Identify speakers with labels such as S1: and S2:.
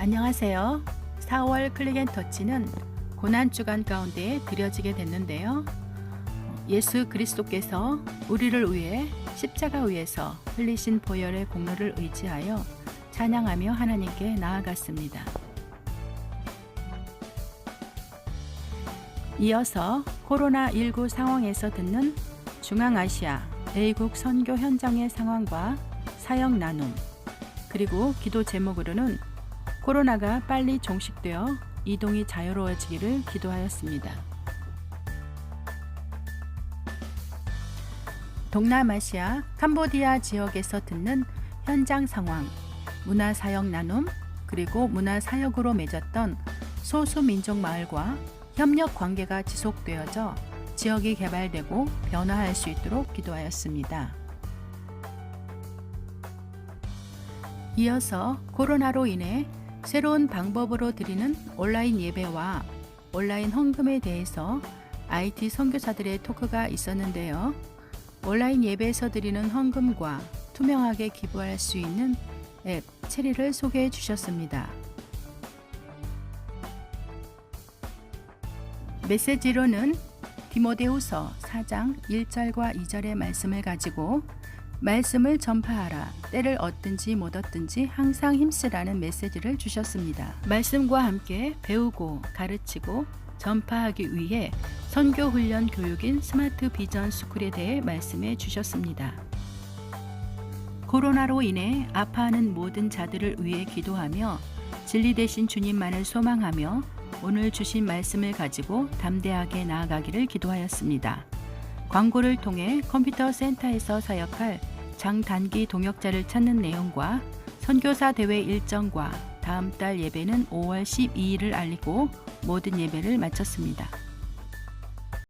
S1: 안녕하세요. 4월 클릭앤터치는 고난 주간 가운데 드려지게 됐는데요. 예수 그리스도께서 우리를 위해 십자가 위에서 흘리신 보혈의 공로를 의지하여 찬양하며 하나님께 나아갔습니다. 이어서 코로나19 상황에서 듣는 중앙아시아 A국 선교 현장의 상황과 사역 나눔, 그리고 기도 제목으로는 코로나가 빨리 종식되어 이동이 자유로워지기를 기도하였습니다. 동남아시아 캄보디아 지역에서 듣는 현장 상황, 문화 사역 나눔, 그리고 문화 사역으로 맺었던 소수 민족 마을과 협력 관계가 지속되어져 지역이 개발되고 변화할 수 있도록 기도하였습니다. 이어서 코로나로 인해 새로운 방법으로 드리는 온라인 예배와 온라인 헌금에 대해서 IT 선교사들의 토크가 있었는데요. 온라인 예배에서 드리는 헌금과 투명하게 기부할 수 있는 앱 체리를 소개해 주셨습니다. 메시지로는 디모데후서 4장 1절과 2절의 말씀을 가지고 말씀을 전파하라. 때를 얻든지 못 얻든지 항상 힘쓰라는 메시지를 주셨습니다. 말씀과 함께 배우고 가르치고 전파하기 위해 선교 훈련 교육인 스마트 비전 스쿨에 대해 말씀해 주셨습니다. 코로나로 인해 아파하는 모든 자들을 위해 기도하며 진리 대신 주님만을 소망하며 오늘 주신 말씀을 가지고 담대하게 나아가기를 기도하였습니다. 광고를 통해 컴퓨터 센터에서 사역할 장단기 동역자를 찾는 내용과 선교사 대회 일정과 다음 달 예배는 5월 12일을 알리고 모든 예배를 마쳤습니다.